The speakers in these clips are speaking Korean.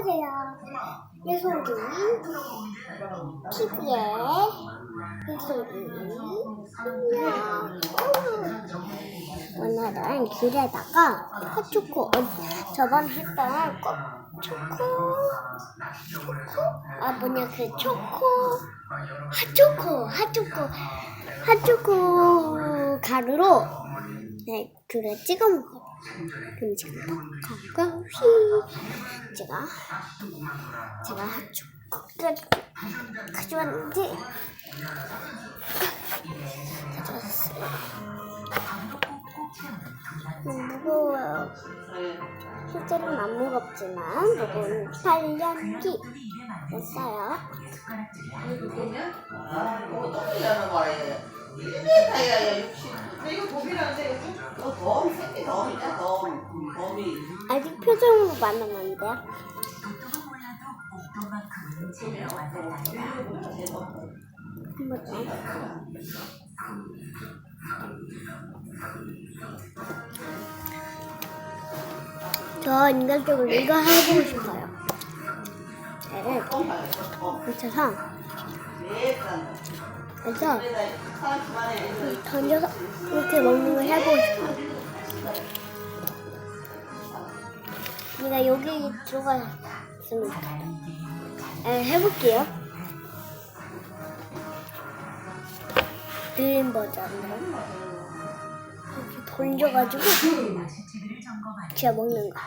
안녕하세요. 예솔이, 키즈의 예솔이. 오늘은 길에다가 핫초코, 어, 저번 했던 꼭 초코, 초코, 아 뭐냐 그 초코, 핫초코, 핫초코, 핫초코 가루로 네, 그래 찍어 먹어. 그럼 지금 가가 휘 제가 제가 핫초코를 가져왔는데 가져왔어요. 음, 무거워요. 실제로는 안 무겁지만 무거운 8년기 였어요. 어떻게라는 거예요? 1m야 60. 근데 이거 돔이라는데 이거 돔 새끼 돔이야 돔 돔이. 아직 표정으로. 한번 더. 저 인간적으로 이거 해보고 싶어요. 얘를 붙여서 그래서 던져서 이렇게 먹는 걸 해보고 싶어요. 내가 여기 들어가 있으면 네, 해볼게요. 느린 버전으로 던져가지고 제가 먹는 거.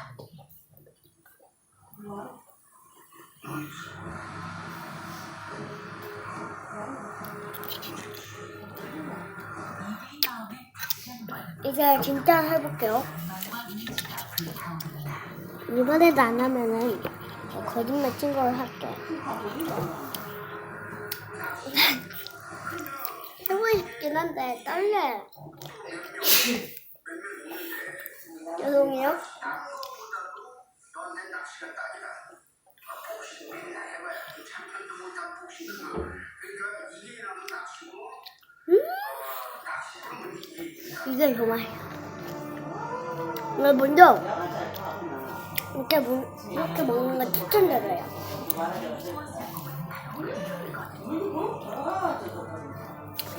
이제 진짜 해볼게요. 이번에도 안 하면은 거짓말 친 걸 할게. 해보고 싶긴 한데 떨려요. 죄송해요. 음? 이게 정말 이걸 먼저 이렇게, 먹, 이렇게 먹는 걸 추천드려요.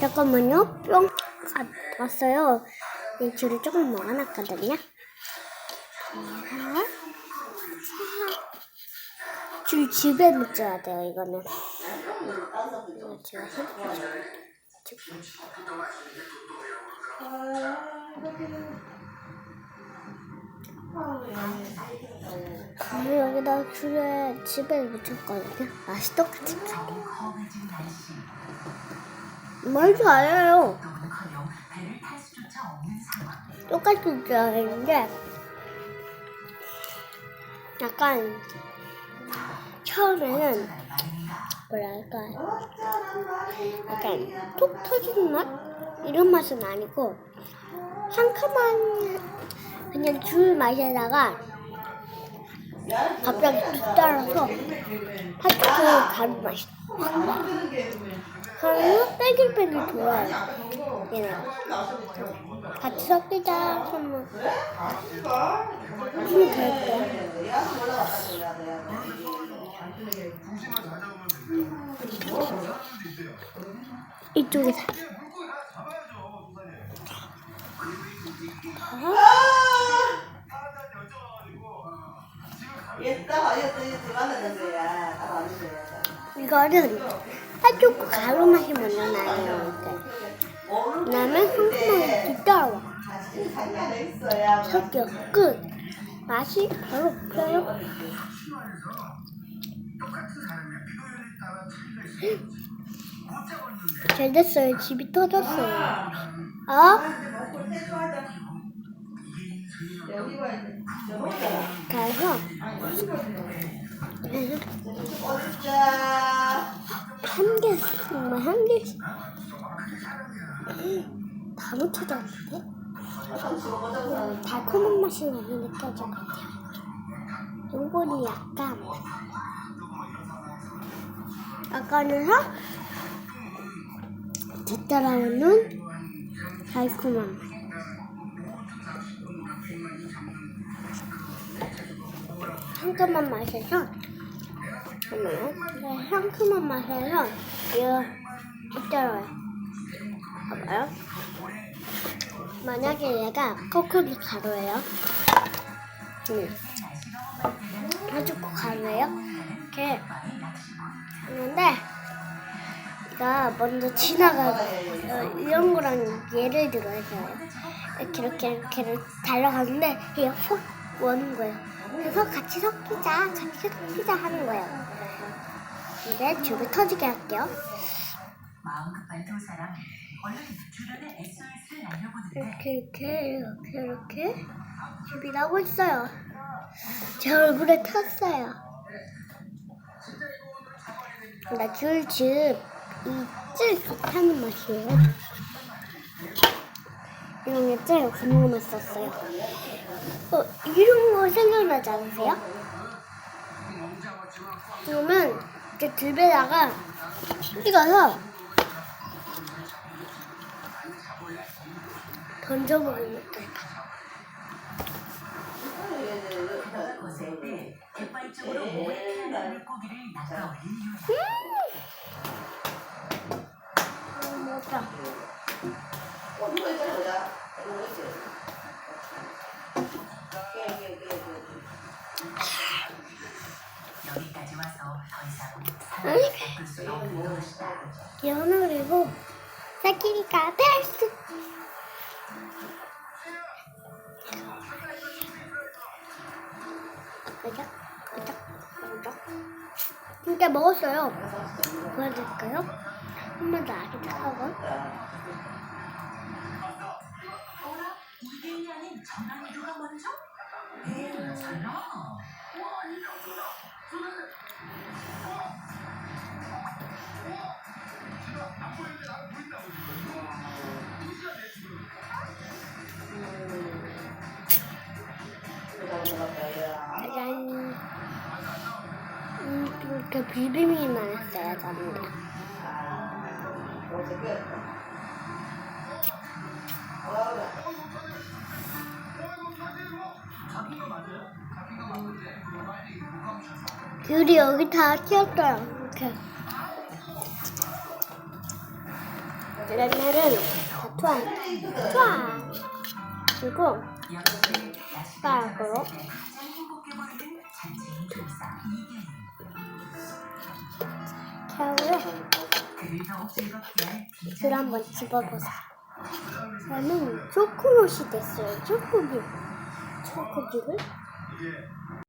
잠깐만요. 뿅 가, 왔어요. 이 줄을 조금 모아놨거든요. 하나, 줄 집에 묻혀야 돼요, 이거는. 이거 제가 해볼게요. 그리고 여기다 줄에 집에 묻혔거든요. 맛이 똑같은 거 말도 안 해요. 똑같은 줄 알았는데 약간 처음에는 뭐랄까 약간 톡 터지는 맛? 이런 맛은 아니고 상큼한 그냥 줄 맛에다가 갑자기 뒤따라서 핫초코 가루 맛이 확 나. 그러면 빼길빼길 돌아요. 얘네 같이 섞이자 하면 힘이 될까? 이쪽에서. 이거는 핫초코 가루 맛이 먼저 나요. 뒤따라와. 상관에 있어야. 섞여 끝. 맛이 바로 없어요. 잘 됐어요. 집이 터졌어요. 어? 어딨자. 한 개씩 정말 한 개씩 다 묻혀졌는데 달콤한 맛이 많이 같아요. 요거는 약간 아까는 뒤따라오는 달콤한 맛. 상큼한 맛에서. 네, 상큼한 맛에서 있더라고요. 봐봐요. 만약에 얘가 코코넛 가루예요. 음. 먼저 지나가 어, 이런 거랑 예를 들어서요. 이렇게 이렇게 이렇게를 달려가는데 얘가 훅 오는 거예요. 그래서 같이 섞이자, 같이 섞이자 하는 거예요. 이제 줄을 터지게 할게요. 이렇게 이렇게 이렇게 이렇게 줍이 나고 있어요. 제 얼굴에 탔어요. 나이 제일 좋다는 맛이에요. 이런 게 제일 궁금했었어요. 어, 이런 거 생각나지 않으세요? 그러면 이렇게 들배다가 찍어서 올린 이유 음, 보자. 이거 있지. 깨, 깨, 깨, 깨. 여기까지 와서 더 이상 사랑을 섞을 수 없는 것이다 연어 그리고 새끼니까 베스트. 그죠? 그죠? 그죠? 진짜 먹었어요. 보여드릴까요? 한 번 더 아기도 하고. 아닌 전화기가 먼저? 에이. 음, 저는. 다 튀었어요. 이렇게. 얘네는 다 투하. 투하. 그리고 여러분들 야식을 숟가 락으로 가장 행복해 보이는 잔치인 조사 이게. 캬를 그를 더욱 즐겁게 할귤 한번 집어보세요. 저는 초코넛이 됐어요. 초코귤. 초코귤을